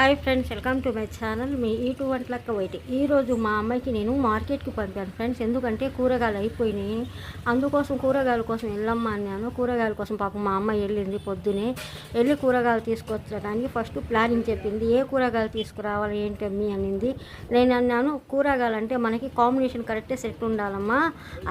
Hi friends welcome to my channel. మీ ఈ టూ వంటలక్క వైట్. ఈరోజు మా అమ్మాయికి నేను మార్కెట్కి పంపాను ఫ్రెండ్స్. ఎందుకంటే కూరగాయలు అయిపోయినాయి. అందుకోసం కూరగాయల కోసం వెళ్ళమ్మా అన్నాను. కూరగాయల కోసం పాపం మా అమ్మాయి వెళ్ళింది పొద్దునే. వెళ్ళి కూరగాయలు తీసుకొచ్చడానికి ఫస్ట్ ప్లానింగ్ చెప్పింది. ఏ కూరగాయలు తీసుకురావాలి ఏంటి అమ్మి అనింది. నేను అన్నాను కూరగాయలు అంటే మనకి కాంబినేషన్ కరెక్టే సెట్ ఉండాలమ్మా.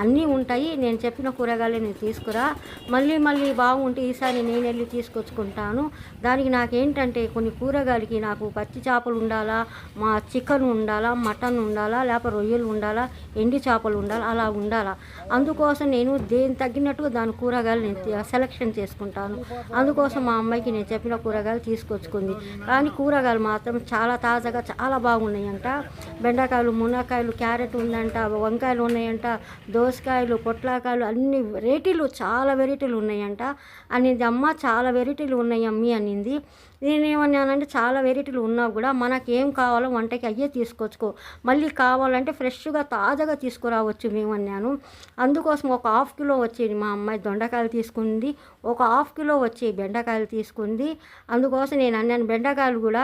అన్నీ ఉంటాయి. నేను చెప్పిన కూరగాయలే నేను తీసుకురా. మళ్ళీ మళ్ళీ బాగుంటే ఈసారి నేను వెళ్ళి తీసుకొచ్చుకుంటాను. దానికి నాకేంటంటే కొన్ని కూరగాయలకి నాకు పచ్చి చేపలు ఉండాలా మా చికెన్ ఉండాలా మటన్ ఉండాలా లేకపోతే రొయ్యలు ఉండాలా ఎండి చేపలు ఉండాలా అలా ఉండాలా. అందుకోసం నేను దేని తగ్గినట్టుగా దాని కూరగాయలు నేను సెలెక్షన్ చేసుకుంటాను. అందుకోసం మా అమ్మాయికి నేను చెప్పిన కూరగాయలు తీసుకొచ్చుకుంది. కానీ కూరగాయలు మాత్రం చాలా తాజాగా చాలా బాగున్నాయంట. బెండకాయలు మునక్కాయలు క్యారెట్ ఉందంట వంకాయలు ఉన్నాయంట దోసకాయలు పొట్లకాయలు అన్ని వెరైటీలు చాలా వెరైటీలు ఉన్నాయంట. అనేది అమ్మ చాలా వెరైటీలు ఉన్నాయి అమ్మి అనింది. నేనేమన్నానంటే చాలా వెరైటీ వెరైటీలు ఉన్నా కూడా మనకి ఏం కావాలో వంటకి అయ్యే తీసుకొచ్చుకో మళ్ళీ కావాలంటే ఫ్రెష్గా తాజాగా తీసుకురావచ్చు మేము అన్నాను. అందుకోసం ఒక హాఫ్ కిలో వచ్చేది మా అమ్మాయి దొండకాయలు తీసుకుంది. ఒక హాఫ్ కిలో వచ్చే బెండకాయలు తీసుకుంది. అందుకోసం నేను అన్నాను బెండకాయలు కూడా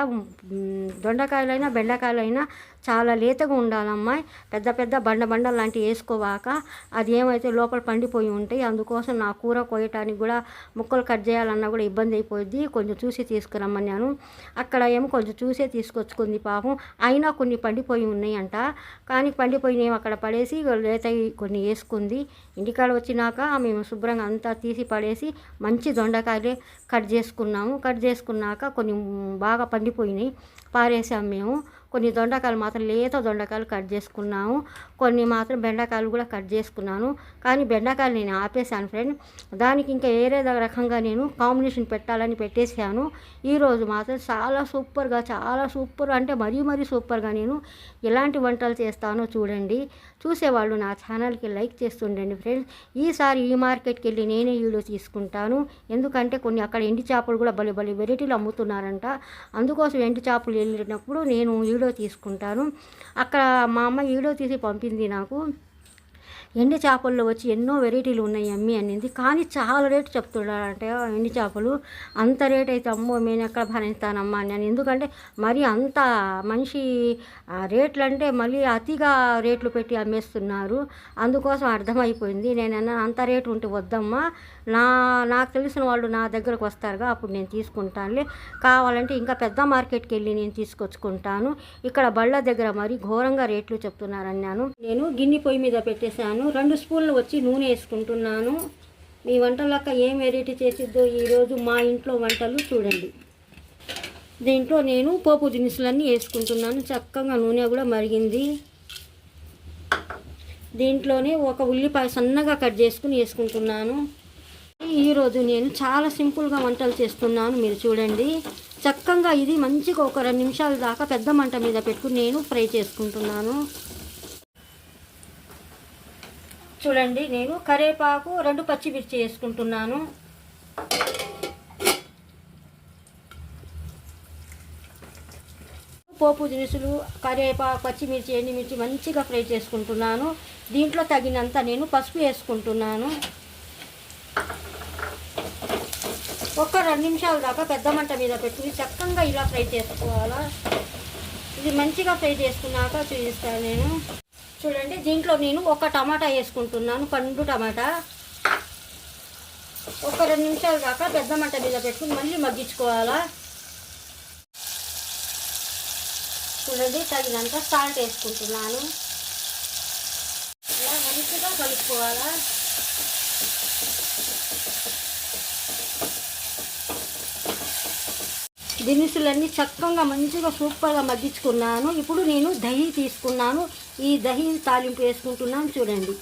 దొండకాయలైనా బెండకాయలైనా చాలా లేతగా ఉండాలమ్మాయి. పెద్ద పెద్ద బండ బండ లాంటివి వేసుకోవాక అది ఏమైతే లోపల పండిపోయి ఉంటాయి అందుకోసం నా కూర కోయటానికి కూడా ముక్కలు కట్ చేయాలన్నా కూడా ఇబ్బంది అయిపోయింది కొంచెం చూసి తీసుకురమ్మన్నాను అక్కడ ఏమో కొంచెం చూసే తీసుకొచ్చుకుంది పాపం. అయినా కొన్ని పండిపోయి ఉన్నాయంట. కానీ పండిపోయినవి అక్కడ పడేసి లేత కొన్ని వేసుకుంది. ఇంటికాడ వచ్చినాక మేము శుభ్రంగా అంతా తీసి పడేసి మంచి దొండకాయలే కట్ చేసుకున్నాము. కట్ చేసుకున్నాక కొన్ని బాగా పండిపోయినాయి. పారేసాము మేము. కొన్ని దొండకాయలు మాత్రం లేత దొండకాయలు కట్ చేసుకున్నాము. కొన్ని మాత్రం బెండకాయలు కూడా కట్ చేసుకున్నాను. కానీ బెండకాయలు నేను ఆపేశాను ఫ్రెండ్ దానికి ఇంకా వేరే రకంగా నేను కాంబినేషన్ పెట్టాలని పెట్టేశాను. ఈరోజు మాత్రం చాలా సూపర్గా చాలా సూపర్ అంటే మరీ మరీ సూపర్గా నేను ఎలాంటి వంటలు చేస్తానో చూడండి. చూసేవాళ్ళు నా ఛానల్కి లైక్ చేస్తుండండి ఫ్రెండ్స్ ఈసారి ఈ మార్కెట్కి వెళ్ళి నేనే వీడియో తీసుకుంటాను. ఎందుకంటే కొన్ని అక్కడ ఎండి చేపలు కూడా భలే భలే వెరైటీలు అమ్ముతున్నారంట. అందుకోసం ఎండి చేపలు వెళ్ళినప్పుడు నేను వీడియో తీసుకుంటాను. అక్కడ మా అమ్మ వీడియో తీసి పంపింది నాకు ఎండి చేపల్లో వచ్చి ఎన్నో వెరైటీలు ఉన్నాయి అమ్మి అనింది. కానీ చాలా రేటు చెప్తున్నారంటే ఎండి చేపలు? అంత రేట్ అయితే అమ్మో నేను ఎక్కడ భరిస్తానమ్మా అని ఎందుకంటే మరి అంత మనిషి రేట్లు అంటే మళ్ళీ అతిగా రేట్లు పెట్టి అమ్మేస్తున్నారు. అందుకోసం అర్థమైపోయింది. నేను అంత రేటు ఉంటే వద్దమ్మా. నా నాకు తెలిసిన వాళ్ళు నా దగ్గరకు వస్తారుగా అప్పుడు నేను తీసుకుంటానులే. కావాలంటే ఇంకా పెద్ద మార్కెట్కి వెళ్ళి నేను తీసుకొచ్చుకుంటాను. ఇక్కడ బళ్ళ దగ్గర మరి ఘోరంగా రేట్లు చెప్తున్నారన్నాను. నేను గిన్నె పొయ్యి మీద పెట్టేశాను. రెండు స్పూన్లు వచ్చి నూనె వేసుకుంటున్నాను. మీ వంటలక్క ఏం వెరైటీ చేసిద్దో ఈరోజు మా ఇంట్లో వంటలు చూడండి. దీంట్లో నేను పోపు దినుసులన్నీ వేసుకుంటున్నాను. చక్కగా నూనె కూడా మరిగింది. దీంట్లోనే ఒక ఉల్లిపాయ సన్నగా కట్ చేసుకుని వేసుకుంటున్నాను. ఈరోజు నేను చాలా సింపుల్గా వంటలు చేస్తున్నాను. మీరు చూడండి. చక్కగా ఇది మంచిగా ఒక రెండు నిమిషాల దాకా పెద్ద మంట మీద పెట్టుకుని నేను ఫ్రై చేసుకుంటున్నాను. చూడండి నేను కరేపాకు రెండు పచ్చిమిర్చి వేసుకుంటున్నాను. పోపు దినుసులు కరేపాకు పచ్చిమిర్చి ఎండుమిర్చి మంచిగా ఫ్రై చేసుకుంటున్నాను. దీంట్లో తగినంత నేను పసుపు వేసుకుంటున్నాను. ఒక రెండు నిమిషాల దాకా పెద్ద మంట మీద పెట్టుకుని చక్కగా ఇలా ఫ్రై చేసుకోవాలా? ఇది మంచిగా ఫ్రై చేసుకున్నాక చూపిస్తాను నేను. చూడండి దీంట్లో నేను ఒక టమాటా వేసుకుంటున్నాను పండు టమాటా. ఒక రెండు నిమిషాలు దాకా పెద్ద మంట మీద పెట్టుకుని మళ్ళీ మగ్గించుకోవాలా? చూడండి తగినంత సాల్ట్ వేసుకుంటున్నాను. ఇలా మంచిగా కలుపుకోవాలా? దినుసులన్నీ చక్కగా మంచిగా సూపర్గా మగ్గించుకున్నాను. ఇప్పుడు నేను దహి తీసుకున్నాను. ఈ దహి తాలింపు వేసుకుంటున్నాను చూడండి.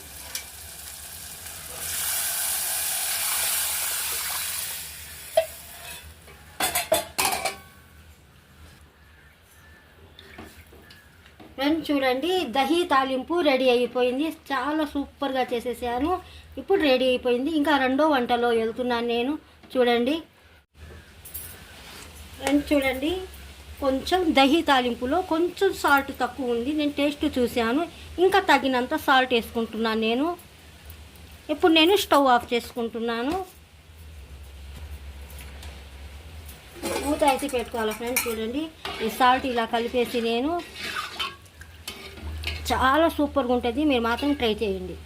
ఫ్రెండ్స్ చూడండి దహి తాలింపు రెడీ అయిపోయింది. చాలా సూపర్గా చేసేసాను. ఇప్పుడు రెడీ అయిపోయింది. ఇంకా రెండో వంటలో వెళ్తున్నాను నేను. చూడండి. ఫ్రెండ్స్ చూడండి. కొంచెం దహి తాలింపులో కొంచెం సాల్ట్ తక్కువ ఉంది. నేను టేస్ట్ చూశాను. ఇంకా తగినంత సాల్ట్ వేసుకుంటున్నాను నేను. ఇప్పుడు నేను స్టవ్ ఆఫ్ చేసుకుంటున్నాను. మూత వేసి పెట్టుకోవాలి ఫ్రెండ్స్ చూడండి. ఈ సాల్ట్ ఇలా కలిపేసి నేను చాలా సూపర్గా ఉంటుంది. మీరు మాత్రం ట్రై చేయండి.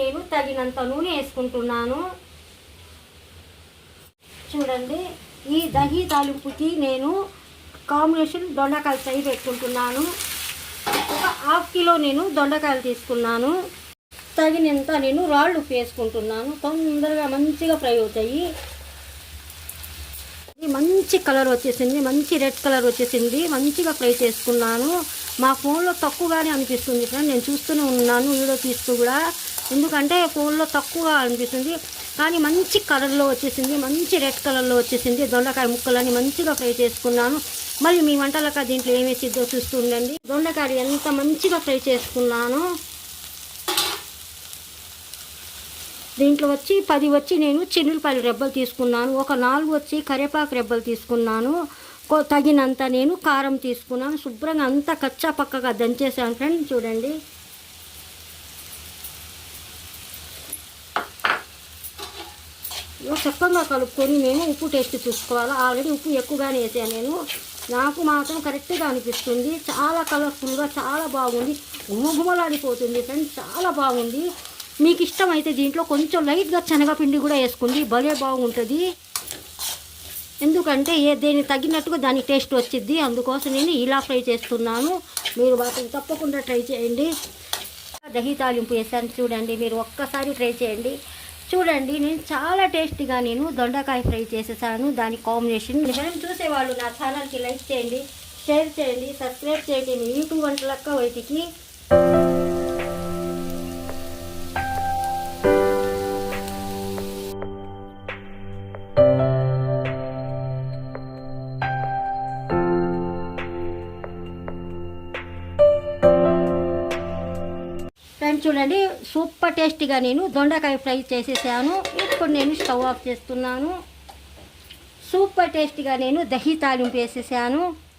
నేను తగినంత నూనె వేసుకుంటున్నాను. చూడండి. ఈ దహి తాలింపుకి నేను కాంబినేషన్ దొండకాయలు ఫ్రై పెట్టుకుంటున్నాను. ఒక హాఫ్ కిలో నేను దొండకాయలు తీసుకున్నాను. తగినంత నేను రాళ్ళు ఉప్పు వేసుకుంటున్నాను. తొందరగా మంచిగా ఫ్రై అవుతాయి. మంచి కలర్ వచ్చేసింది. మంచి రెడ్ కలర్ వచ్చేసింది. మంచిగా ఫ్రై చేసుకున్నాను. మా ఫోన్లో తక్కువగానే అనిపిస్తుంది ఫ్రెండ్. నేను చూస్తూనే ఉన్నాను. వీడియో తీస్తూ కూడా. ఎందుకంటే ఫోన్లో తక్కువగా అనిపిస్తుంది. కానీ మంచి కలర్లో వచ్చేసింది. మంచి రెడ్ కలర్లో వచ్చేసింది. దొండకాయ ముక్కలని మంచిగా ఫ్రై చేసుకున్నాను. మరి మీ వంటలకు దీంట్లో ఏమేసిద్దో చూస్తుండండి చూస్తూ ఉండండి. దొండకాయ ఎంత మంచిగా ఫ్రై చేసుకున్నాను. దీంట్లో వచ్చి పది వచ్చి నేను చిన్నులపల్లి రెబ్బలు తీసుకున్నాను. ఒక నాలుగు వచ్చి కరివేపాకు రెబ్బలు తీసుకున్నాను. తగినంత నేను కారం తీసుకున్నాను. శుభ్రంగా అంతా కచ్చా పక్కగా దంచేసాను ఫ్రెండ్ చూడండి. చక్కగా కలుపుకొని నేను ఉప్పు టేస్ట్ చూసుకోవాలి. ఆల్రెడీ ఉప్పు ఎక్కువగానే వేసాను నేను. నాకు మాత్రం కరెక్ట్గా అనిపిస్తుంది. చాలా కలర్ఫుల్గా చాలా బాగుంది. గుమగుమలాడిపోతుంది ఫ్రెండ్స్ చాలా బాగుంది. మీకు ఇష్టమైతే దీంట్లో కొంచెం లైట్గా శనగపిండి కూడా వేసుకోండి. భలే బాగుంటుంది. ఎందుకంటే ఏ దేనికి తగినట్టుగా దాని టేస్ట్ వచ్చింది అందుకోసం నేను ఇలా ఫ్రై చేస్తున్నాను. మీరు వాటిని తప్పకుండా ట్రై చేయండి. దహి తాలింపు వేసాను. చూడండి మీరు ఒక్కసారి ట్రై చేయండి. చూడండి నేను చాలా టేస్టీగా నేను దొండకాయ ఫ్రై చేసేసాను. దాని కాంబినేషన్ మనం చూసేవాళ్ళు నా ఛానల్కి లైక్ చేయండి షేర్ చేయండి సబ్స్క్రైబ్ చేయండి. మీ యూట్యూబ్ వంటలక్క వైటికి టేస్టీగా నేను దొండకాయ ఫ్రై చేసేసాను. ఇప్పుడు నేను స్టవ్ ఆఫ్ చేస్తున్నాను. సూపర్ టేస్టీగా నేను దహి తాలింపు వేసేసాను.